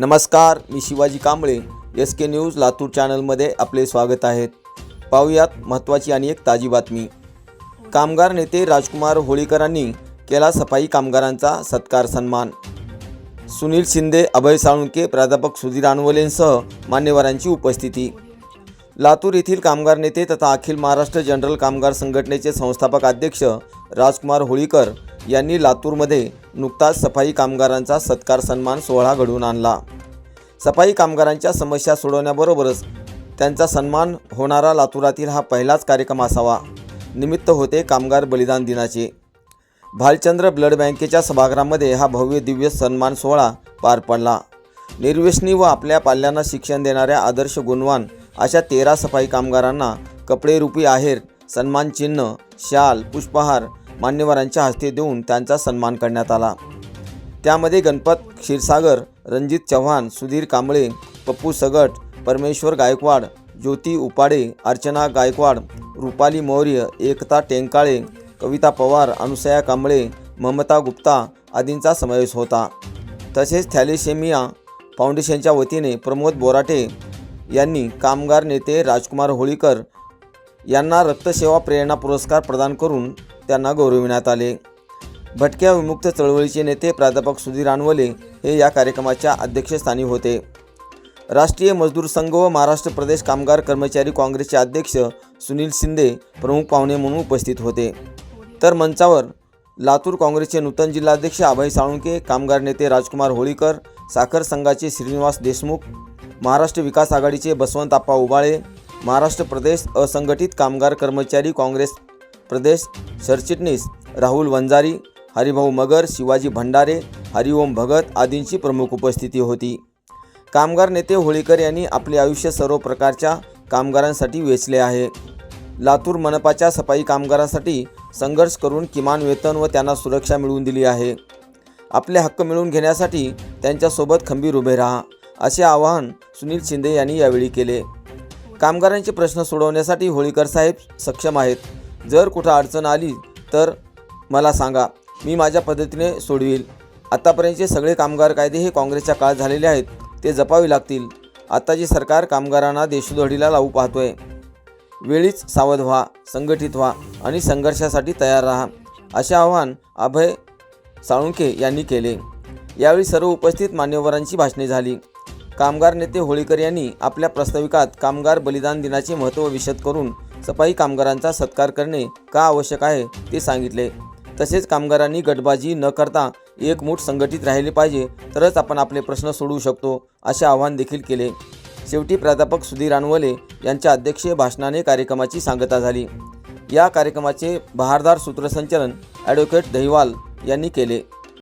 नमस्कार मी Shivaji Kamble. S K news Latur चॅनलमध्ये आपले स्वागत आहेत पाहुयात महत्त्वाची आणि एक ताजी बातमी. कामगार नेते राजकुमार होळीकरांनी केला सफाई कामगारांचा सत्कार सन्मान. सुनील शिंदे अभय साळुंके प्राध्यापक सुधीर अनवलेंसह मान्यवरांची उपस्थिती. लातूर येथील कामगार नेते तथा अखिल महाराष्ट्र जनरल कामगार संघटनेचे संस्थापक अध्यक्ष राजकुमार होळीकर यांनी लातूरमध्ये नुकताच सफाई कामगारांचा सत्कार सन्मान सोहळा घडवून आणला. सफाई कामगारांच्या समस्या सोडवण्याबरोबरच त्यांचा सन्मान होणारा लातूरातील हा पहिलाच कार्यक्रम असावा. निमित्त होते कामगार बलिदान दिनाचे. भालचंद्र ब्लड बँकेच्या सभागृहामध्ये हा भव्य दिव्य सन्मान सोहळा पार पडला. निर्व्यसनी व आपल्या पाल्यांना शिक्षण देणाऱ्या आदर्श गुणवान अशा तेरा सफाई कामगारांना कपडेरूपी आहेर सन्मान चिन्ह शाल पुष्पहार मान्यवरांच्या हस्ते देऊन त्यांचा सन्मान करण्यात आला. त्यामध्ये गणपत क्षीरसागर रणजित चव्हाण सुधीर कांबळे पप्पू सगट परमेश्वर गायकवाड ज्योती उपाडे अर्चना गायकवाड रुपाली मौर्य एकता टेंकाळे कविता पवार अनुसया कांबळे ममता गुप्ता आदींचा समावेश होता. तसेच थॅलिसेमिया फाउंडेशनच्या वतीने प्रमोद बोराटे यांनी कामगार नेते राजकुमार होळीकर यांना रक्तसेवा प्रेरणा पुरस्कार प्रदान करून त्यांना गौरविण्यात आले. भटक्या विमुक्त चळवळीचे नेते प्राध्यापक सुधीर अनवले हे या कार्यक्रमाच्या अध्यक्षस्थानी होते. राष्ट्रीय मजदूर संघ व महाराष्ट्र प्रदेश कामगार कर्मचारी काँग्रेसचे अध्यक्ष सुनील शिंदे प्रमुख पाहुणे म्हणून उपस्थित होते. तर मंचावर लातूर काँग्रेसचे नूतन जिल्हाध्यक्ष अभय साळुंके कामगार नेते राजकुमार होळीकर साखर संघाचे श्रीनिवास देशमुख महाराष्ट्र विकास आघाडीचे बसवंत आप्पा उबाळे महाराष्ट्र प्रदेश असंघटित कामगार कर्मचारी काँग्रेस प्रदेश सरचिटणीस राहुल वंजारी हरिभाऊ मगर शिवाजी भंडारे हरिओम भगत आदींची प्रमुख उपस्थिती होती. कामगार नेते होळीकर यांनी आपले आयुष्य सर्व प्रकारच्या कामगारांसाठी वेचले आहे. लातूर मनपाच्या सफाई कामगारांसाठी संघर्ष करून किमान वेतन व त्यांना सुरक्षा मिळवून दिली आहे. आपले हक्क मिळवून घेण्यासाठी त्यांच्यासोबत खंबीर उभे राहा असे आवाहन सुनील शिंदे यांनी यावेळी केले. कामगारांचे प्रश्न सोडवण्यासाठी होळीकर साहेब सक्षम आहेत. जर कुठं अडचण आली तर मला सांगा. मी माझ्या पद्धतीने सोडवील. आत्तापर्यंतचे सगळे कामगार कायदे हे काँग्रेसच्या काळात झालेले आहेत ते जपावे लागतील. आत्ताचे सरकार कामगारांना देशोधडीला लावू पाहतो आहे वेळीच सावध व्हा संघटित व्हा आणि संघर्षासाठी तयार राहा. असे आवाहन अभय साळुंके यांनी केले. यावेळी सर्व उपस्थित मान्यवरांची भाषणे झाली. कामगार नेते होळीकर यांनी आपल्या प्रस्ताविकात कामगार बलिदान दिनाचे महत्त्व विशद करून सफाई कामगारांचा सत्कार करणे का आवश्यक आहे ते सांगितले. तसेच कामगारांनी गटबाजी न करता एकमूठ संघटित राहिले पाहिजे तरच आपण आपले प्रश्न सोडवू शकतो असे आवाहन देखील केले. शेवटी प्राध्यापक सुधीर अनवले यांच्या अध्यक्षीय भाषणाने कार्यक्रमाची सांगता झाली. या कार्यक्रमाचे बहारदार सूत्रसंचलन ॲडव्होकेट दहिवाल यांनी केले.